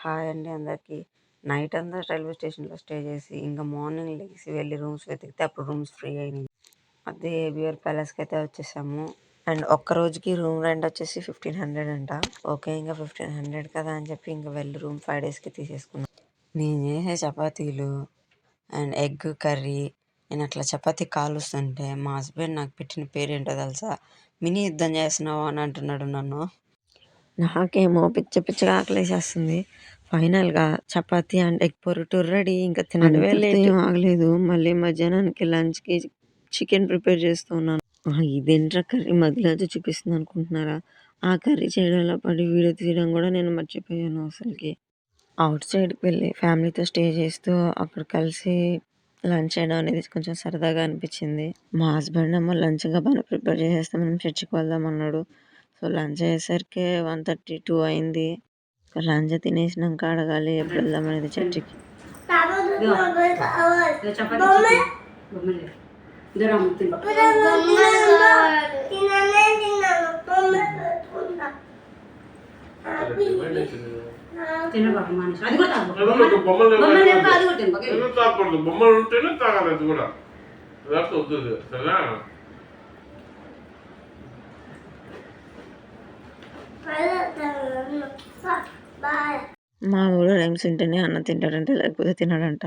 Hi అండి అందరికీ. Night అంతా రైల్వే స్టేషన్లో స్టే చేసి ఇంకా మార్నింగ్ లేచి వెళ్ళి రూమ్స్ వెతికితే అప్పుడు రూమ్స్ ఫ్రీ అయినాయి. అదే ఏబిఆర్ ప్యాలెస్కి అయితే వచ్చేసాము. అండ్ ఒక్క రోజుకి రూమ్ రెంట్ వచ్చేసి ఫిఫ్టీన్ హండ్రెడ్ అంట. ఓకే ఇంకా ఫిఫ్టీన్ హండ్రెడ్ కదా అని చెప్పి ఇంకా వెళ్ళి రూమ్ ఫైవ్ డేస్కి తీసేసుకున్నాం. నేను చేసే చపాతీలు అండ్ ఎగ్ కర్రీ నేను అట్లా చపాతీ కాలుస్తుంటే మా హస్బెండ్ నాకు పెట్టిన పేరేంటో తెలుసా? మినీ యుద్ధం చేస్తున్నావు అని అంటున్నాడు నన్ను. నాకేమో పిచ్చ పిచ్చగా ఆకలేసేస్తుంది. ఫైనల్గా చపాతీ అండ్ ఎగ్ పొరుటు రెడీ. ఇంకా తినడం ఏం ఆగలేదు. మళ్ళీ మధ్యాహ్నానికి లంచ్కి చికెన్ ప్రిపేర్ చేస్తున్నాను ఇదేంట్రా కర్రీ? మధ్యలో చూపిస్తుంది అనుకుంటున్నారా? ఆ కర్రీ చేయడంలో పడి వీడియో తీయడం కూడా నేను మర్చిపోయాను అసలుకి. అవుట్ సైడ్కి వెళ్ళి ఫ్యామిలీతో స్టే చేస్తూ అక్కడ కలిసి లంచ్ చేయడం అనేది కొంచెం సరదాగా అనిపించింది. మా హస్బెండ్ ఏమో లంచ్ బాగా ప్రిపేర్ చేసేస్తే మనం చర్చికి వెళ్దాం అన్నాడు. సో లంచ్ అయ్యేసరికి వన్ థర్టీ టూ అయింది. లంచ్ తినేసినాక అడగాలి ఎప్పుడు వెళ్దాం అనేది చర్చికి. తాగకూడదు? బొమ్మలు ఉంటేనే తాగాలి అది కూడా. లేకపోతే వద్దు సరేనా? మా ఊళ్ళో రైమ్స్ వింటేనే అన్నం తింటాడంటే లేకపోతే తినడంట.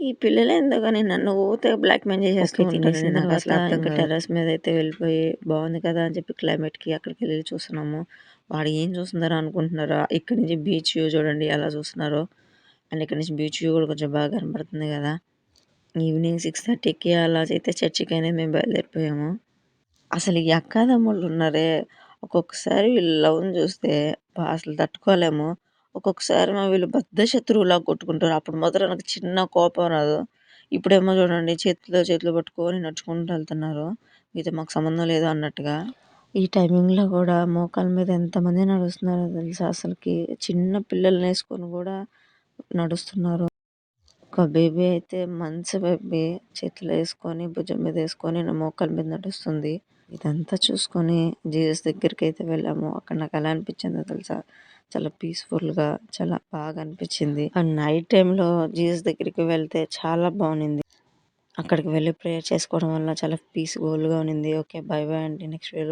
ఈ పిల్లలు ఎందుకని నన్ను ఊతే బ్లాక్ మెయిల్ చేసేస్తూ తినేసి నాకు అసలు టెర్రస్ మీద అయితే వెళ్ళిపోయి బాగుంది కదా అని చెప్పి క్లైమేట్కి అక్కడికి వెళ్ళి చూస్తున్నాము. వాడు ఏం చూస్తున్నారో అనుకుంటున్నారో? ఇక్కడ నుంచి బీచ్ వ్యూ చూడండి ఎలా చూస్తున్నారో. అండ్ ఇక్కడ నుంచి బీచ్ వ్యూ కూడా కొంచెం బాగా కనబడుతుంది కదా. ఈవినింగ్ సిక్స్ థర్టీకి అలా అయితే చర్చికి అయినా మేము బయలుదేరిపోయాము. అసలు ఈ అక్కాదమ్ముళ్ళు ఉన్నారే. ఒక్కొక్కసారి వీళ్ళ లవ్ని చూస్తే అసలు తట్టుకోలేము. ఒక్కొక్కసారి మా వీళ్ళు బద్ధ శత్రువులా కొట్టుకుంటారు. అప్పుడు మొదట నాకు చిన్న కోపం రాదు. ఇప్పుడేమో చూడండి చేతిలో చేతులు పట్టుకొని నడుచుకుంటూ వెళ్తున్నారు. మీతో మాకు సంబంధం లేదు అన్నట్టుగా. ఈ టైమింగ్లో కూడా మోకాల మీద ఎంతమంది నడుస్తున్నారో తెలుసా? అసలుకి చిన్న పిల్లల్ని వేసుకొని కూడా నడుస్తున్నారు. ఒక బేబీ అయితే మంచి బేబీ చేతిలో వేసుకొని భుజం మీద వేసుకొని మోకాల మీద నడుస్తుంది. ఇదంతా చూసుకొని జీసస్ దగ్గరికి అయితే వెళ్ళాము. అక్కడ నాకు ఎలా అనిపించిందో తెలుసా? చాలా పీస్ఫుల్గా చాలా బాగా అనిపించింది. అండ్ నైట్ టైంలో జీసస్ దగ్గరికి వెళ్తే చాలా బాగుంది అక్కడికి వెళ్ళి ప్రేయర్ చేసుకోవడం వల్ల చాలా పీస్ఫుల్గా ఉన్నింది ఓకే బై బై అండి. Next video